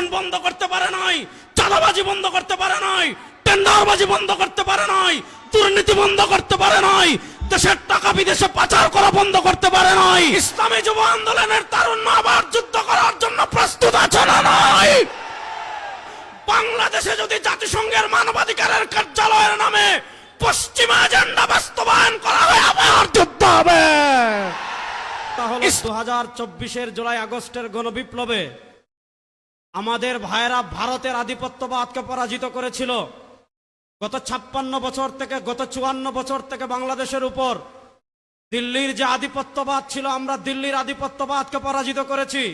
খুন বন্ধ করতে পারে নাই চাঁদাবাজি বন্ধ করতে পারে নাই টেন্ডারবাজি বন্ধ করতে পারে নাই দুর্নীতি বন্ধ করতে পারে নাই দেশের টাকা বিদেশে পাচার করা বন্ধ করতে পারে নাই। ইসলামী যুব আন্দোলনের তারুণ্য আবার যুদ্ধ করার জন্য প্রস্তুত আছে না নাই? বাংলাদেশে যদি জাতিসংঘের মানবাধিকারের কার্যালয়ের নামে পশ্চিমা এজেন্ডা বাস্তবায়ন করা হয় আবার যুদ্ধ হবে। তাহলে দু হাজার চব্বিশের জুলাই আগস্টের গণবিপ্লবে আমাদের ভাইয়েরা ভারতের আধিপত্যবাদকে পরাজিত করেছিল। গত ছাপ্পান্ন বছর থেকে, গত চুয়ান্ন বছর থেকে বাংলাদেশের উপর দিল্লির যে আধিপত্যবাদ ছিল, আমরা দিল্লির আধিপত্যবাদকে পরাজিত করেছি।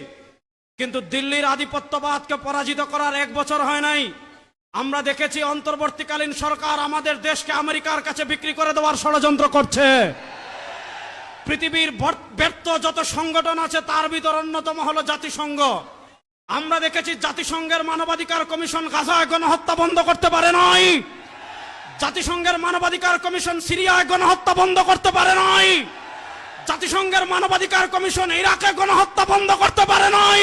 কিন্তু দিল্লির আধিপত্যবাদকে পরাজিত করার এক বছর হয় নাই। আমরা দেখেছি অন্তর্বর্তীকালীন সরকার আমাদের দেশকে আমেরিকার কাছে বিক্রি করে দেওয়ার ষড়যন্ত্র করছে। পৃথিবীর ব্যর্থ যত সংগঠন আছে, তার ভিতর অন্যতম হলো জাতিসংঘ। আমরা দেখেছি জাতিসংঘের মানবাধিকার কমিশন গাজায় গণহত্যা বন্ধ করতে পারে নাই। জাতিসংঘের মানবাধিকার কমিশন সিরিয়ায় গণহত্যা বন্ধ করতে পারে নাই। জাতিসংঘের মানবাধিকার কমিশন ইরাকে গণহত্যা বন্ধ করতে পারে নাই।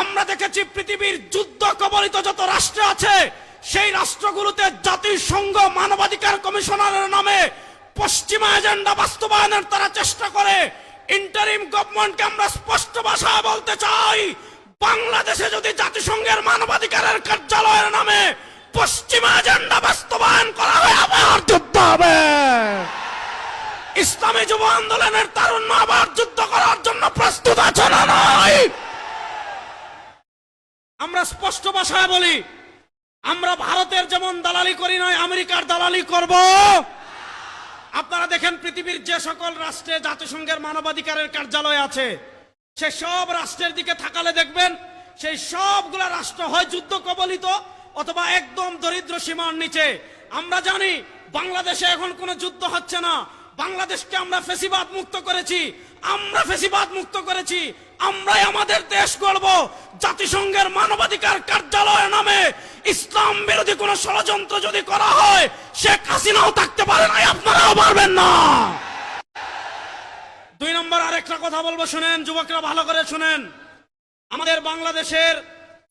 আমরা দেখেছি পৃথিবীর যুদ্ধ কবলিত যত রাষ্ট্র আছে, সেই রাষ্ট্রগুলোতে জাতিসংঘ মানবাধিকার কমিশনারের নামে পশ্চিমা এজেন্ডা বাস্তবায়নের তারা চেষ্টা করে। ইন্টারিম গভর্নমেন্টকে আমরা স্পষ্ট ভাষায় বলতে চাই বাংলাদেশে যদি জাতিসংঘের মানবাধিকারের কার্যালয়ের নামে পশ্চিমা এজেন্ডা বাস্তবায়ন করা হয়, আবার যুদ্ধ হবে। ইসলামী যুব আন্দোলনের তারুণ্য আবার যুদ্ধ করার জন্য প্রস্তুত আছে না নয়? আমরা স্পষ্ট ভাষায় বলি, আমরা ভারতের যেমন দালালি করি নয়, আমেরিকার দালালি করব। আপনারা দেখেন পৃথিবীর যে সকল রাষ্ট্রে জাতিসংঘের মানবাধিকারের কার্যালয় আছে সে সব রাষ্ট্রের দিকে থাকালে দেখবেন, সেই সবগুলা রাষ্ট্র হয় যুদ্ধ কবলিত অথবা একদম দরিদ্র সীমার নিচে। আমরা জানি, বাংলাদেশে এখন কোনো যুদ্ধ হচ্ছে না। বাংলাদেশকে আমরা ফেসিবাদ মুক্ত করেছি। আমরা ফেসিবাদ মুক্ত করেছি। আমরাই আমাদের দেশ গড়ব। জাতিসংঘের মানবাধিকার কার্যালয় নামে ইসলাম বিরোধী কোন ষড়যন্ত্র যদি করা হয়, শেখ হাসিনাও থাকতে পারে না আপনারাও পারবেন না। দুই নম্বর আরেকটা কথা বলব, শুনেন, যুবকরা ভালো করে শুনেন। আমাদের বাংলাদেশের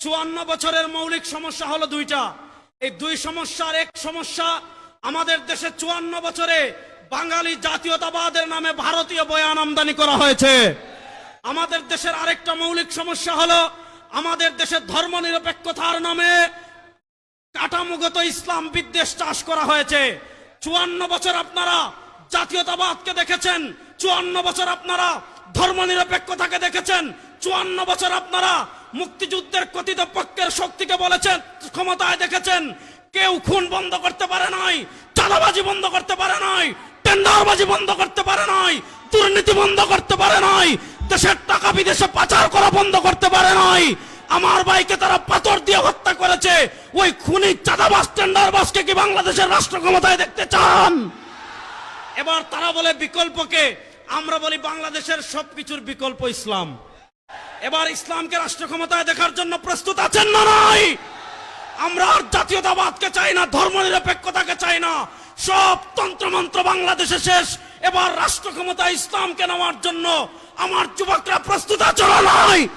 চুয়ান্ন বছরের মৌলিক সমস্যা হলো দুইটা। এই দুই সমস্যার এক সমস্যা, আমাদের দেশে চুয়ান্ন বছরে বাঙালি জাতীয়তাবাদের নামে ভারতীয় বয়ান আমদানি করা হয়েছে। আমাদের দেশের আরেকটা মৌলিক সমস্যা হলো, আমাদের দেশের ধর্ম নিরপেক্ষতার নামে কাঠামোগত ইসলাম বিদ্বেষ চাষ করা হয়েছে। চুয়ান্ন বছর আপনারা জাতীয়তাবাদকে দেখেছেন চুয়ান্ন বছর আপনারা ধর্ম নিরপেক্ষতাকে দেখেছেন, চুয়ান্ন বছর আপনারা মুক্তিযুদ্ধের কথিত পক্ষের শক্তিকে বলেছেন, ক্ষমতায় দেখেছেন। কেউ খুন বন্ধ করতে পারে নাই, চাঁদাবাজি বন্ধ করতে পারে নাই, টেন্ডারবাজি বন্ধ করতে পারে নাই, দুর্নীতি বন্ধ করতে পারে নাই, দেশের টাকা বিদেশে পাচার করা বন্ধ করতে পারে নাই। আমার ভাইকে তারা পাথর দিয়ে হত্যা করেছে, ওই খুনি চাঁদাবাস টেন্ডারবাসকে কি বাংলাদেশের রাষ্ট্র ক্ষমতায় দেখতে চান? এবার তারা বলে বিকল্পকে আমরা বলি বাংলাদেশের সবকিছুর বিকল্প ইসলাম। এবার ইসলামকে রাষ্ট্র ক্ষমতায় দেখার জন্য প্রস্তুত আছেন না নাই? আমরা আর জাতীয়তাবাদকে চাই না ধর্ম নিরপেক্ষতাকে চাই না। সব তন্ত্রমন্ত্র বাংলাদেশে শেষ। এবার রাষ্ট্র ক্ষমতায় ইসলামকে নেওয়ার জন্য আমার যুবকরা প্রস্তুত আছে না নাই?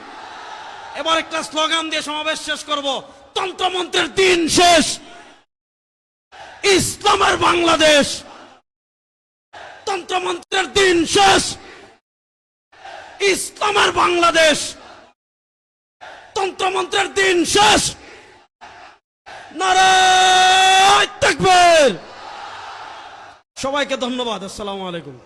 এবার একটা স্লোগান দিয়ে সমাবেশ শেষ করব। তন্ত্রমন্ত্রের দিন শেষ। ইসলামের বাংলাদেশ। তন্ত্রমন্ত্রের দিন শেষ। ইসলামের বাংলাদেশ তন্ত্রমন্ত্রের দিন শেষ। নারায় সবাইকে ধন্যবাদ। আসসালামু আলাইকুম।